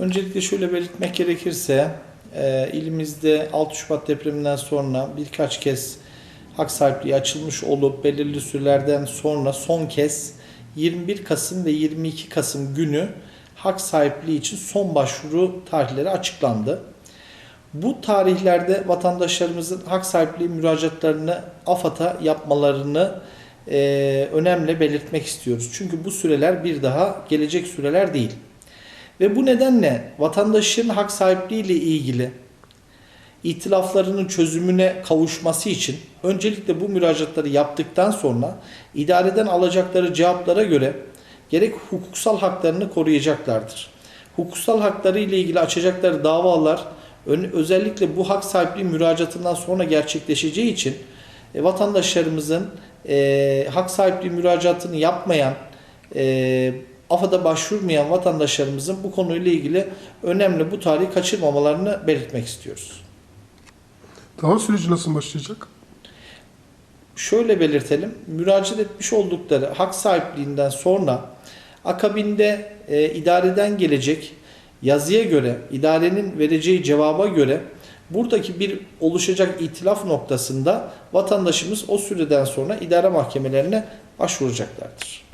Öncelikle şöyle belirtmek gerekirse e, ilimizde 6 Şubat depreminden sonra birkaç kez hak sahipliği açılmış olup belirli sürelerden sonra son kez 21 Kasım ve 22 Kasım günü hak sahipliği için son başvuru tarihleri açıklandı. Bu tarihlerde vatandaşlarımızın hak sahipliği müracaatlarını AFAD'a yapmalarını e, önemli belirtmek istiyoruz. Çünkü bu süreler bir daha gelecek süreler değil. Ve bu nedenle vatandaşın hak sahipliği ile ilgili itilaflarının çözümüne kavuşması için öncelikle bu müracaatları yaptıktan sonra idareden alacakları cevaplara göre gerek hukuksal haklarını koruyacaklardır. Hukuksal hakları ile ilgili açacakları davalar özellikle bu hak sahipliği müracaatından sonra gerçekleşeceği için e, vatandaşlarımızın e, hak sahipliği müracaatını yapmayan e, AFAD'a başvurmayan vatandaşlarımızın bu konuyla ilgili önemli bu tarihi kaçırmamalarını belirtmek istiyoruz. Dava süreci nasıl başlayacak? Şöyle belirtelim, müracaat etmiş oldukları hak sahipliğinden sonra akabinde e, idareden gelecek yazıya göre, idarenin vereceği cevaba göre buradaki bir oluşacak itilaf noktasında vatandaşımız o süreden sonra idare mahkemelerine başvuracaklardır.